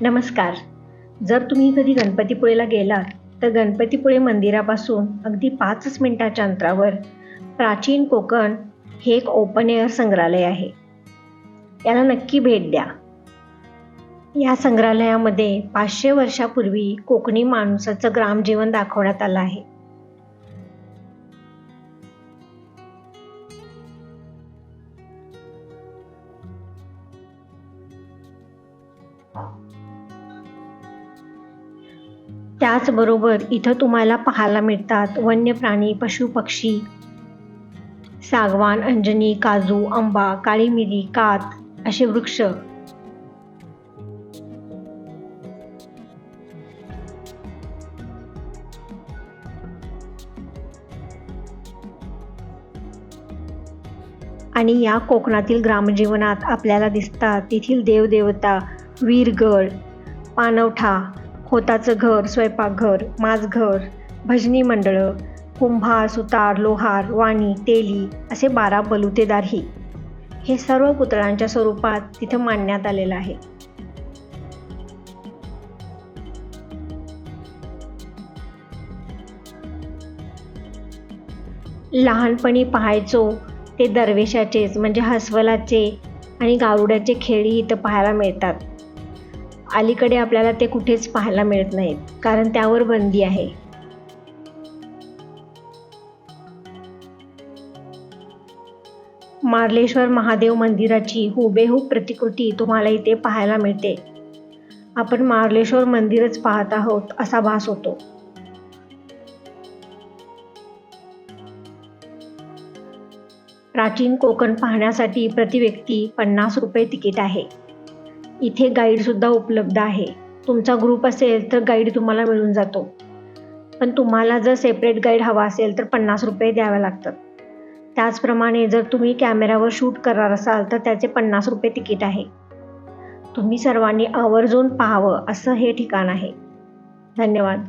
नमस्कार. जर तुम्ही कधी गणपतीपुळेला गेलात तर गणपतीपुळे मंदिरापासून अगदी पाचच मिनिटाच्या अंतरावर प्राचीन कोकण हे एक ओपन एअर संग्रहालय आहे. याला नक्की भेट द्या. या संग्रहालयामध्ये पाचशे वर्षापूर्वी कोकणी माणसाचं ग्रामजीवन दाखवण्यात आलं आहे. त्याचबरोबर इथं तुम्हाला पाहायला मिळतात वन्य प्राणी पशुपक्षी सागवान अंजनी काजू आंबा काळी मिरी कात असे वृक्ष. आणि या कोकणातील ग्रामजीवनात आपल्याला दिसतात तेथील देवदेवता वीरगड पानवठा खोताचं घर स्वयंपाकघर माझघर भजनी मंडळं कुंभार सुतार लोहार वाणी तेली असे बारा बलुतेदारही हे. सर्व पुतळ्यांच्या स्वरूपात तिथं मांडण्यात आलेलं आहे. लहानपणी पाहायचो ते दरवेशाचेच म्हणजे हसवलाचे आणि गारुड्याचे खेळी इथं पाहायला मिळतात. अलीकडे आपल्याला ते कुठेच पाहायला मिळत नाहीत कारण त्यावर बंदी आहे. मार्लेश्वर महादेव मंदिराची हुबेहूब प्रतिकृती तुम्हाला इथे पाहायला मिळते. आपण मार्लेश्वर मंदिरच पाहत आहोत असा भास होतो. प्राचीन कोकण पाहण्यासाठी प्रति व्यक्ती पन्नास रुपये तिकीट आहे. इथे गाईडसुद्धा उपलब्ध आहे. तुमचा ग्रुप असेल तर गाईड तुम्हाला मिळून जातो. पण तुम्हाला जर सेपरेट गाईड हवा असेल तर पन्नास रुपये द्यावे लागतात. त्याचप्रमाणे जर तुम्ही कॅमेऱ्यावर शूट करणार असाल तर त्याचे पन्नास रुपये तिकीट आहे. तुम्ही सर्वांनी आवर्जून पाहावं असं हे ठिकाण आहे. धन्यवाद.